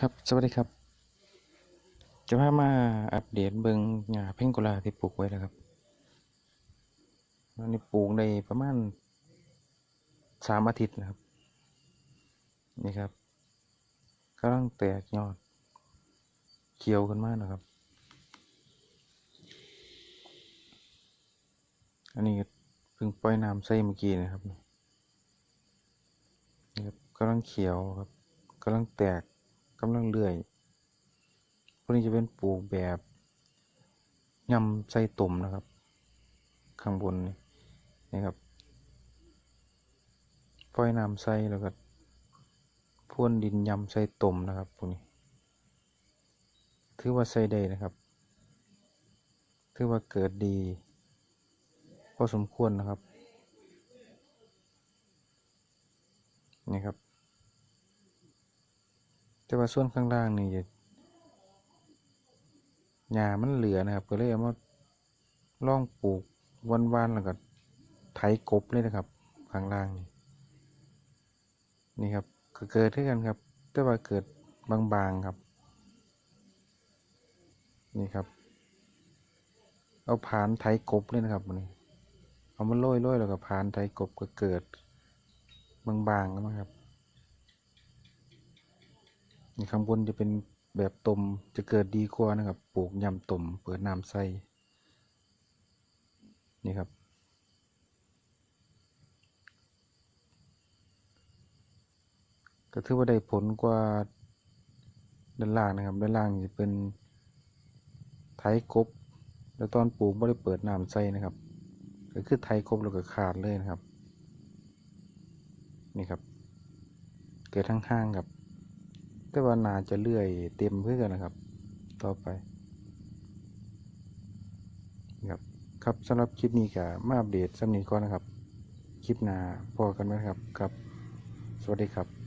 ครับ สวัสดีครับ จะพามาอัปเดตเบิงหญ้าเพ่งกุลาที่ปลูกไว้แล้วครับอันนี้ปลูกได้ประมาณสามอาทิตย์นะครับ นี่ครับกำลังแตกยอด เขียวขึ้นมากนะครับ อันนี้เพิ่งปล่อยน้ำใส่เมื่อกี้นะครับนี่ครับกำลังเขียวครับกำลังแตก กำลังเลื่อยพวกนี้จะเป็นปลูกแบบยำใส่ตุ่มนะครับ ข้างบนนี่นะครับปล่อยน้ำใส่แล้วก็พ่วนดินยำใส่ตุ่มนะครับพวกนี้ ถือว่าใส่ได้นะครับ ถือว่าเกิดดีพอสมควรนะครับนี่ครับ แต่ว่าส่วนข้างล่างนี่จะหญ้ามันเหลือนะครับ ก็เลยเอามาล่องปลูกวันๆแล้วก็ไถกบเลยนะครับ ข้างล่างนี่นี่ครับก็เกิดขึ้นกันครับ แต่ว่าเกิดบางๆครับ นี่ครับ เอาผานไถกบเลยนะครับวันนี้เอามันโรยโรยๆแล้วก็ผานไถกบก็เกิดบางๆนะครับ นี่ข้างบนจะเป็นแบบตมจะเกิดดีกว่านะครับ ปลูกยำตมเปิดน้ำใส่นี่ครับ ก็ถือว่าได้ผลกว่าด้านล่างนะครับ ด้านล่างจะเป็นไถกบ แล้วตอนปลูกไม่ได้เปิดน้ำใส่นะครับ ก็คือไถกบแล้วก็ขาดเลยนะครับ นี่ครับ เกิดทั้งห้างครับ แต่ว่านาจะเลื่อยเต็มเพื่อกันนะครับ ต่อไปครับครับสำหรับคลิปนี้กับมาอัปเดตสำนีก่อนนะครับ คลิปหน้าพอกันไหมครับครับ สวัสดีครับ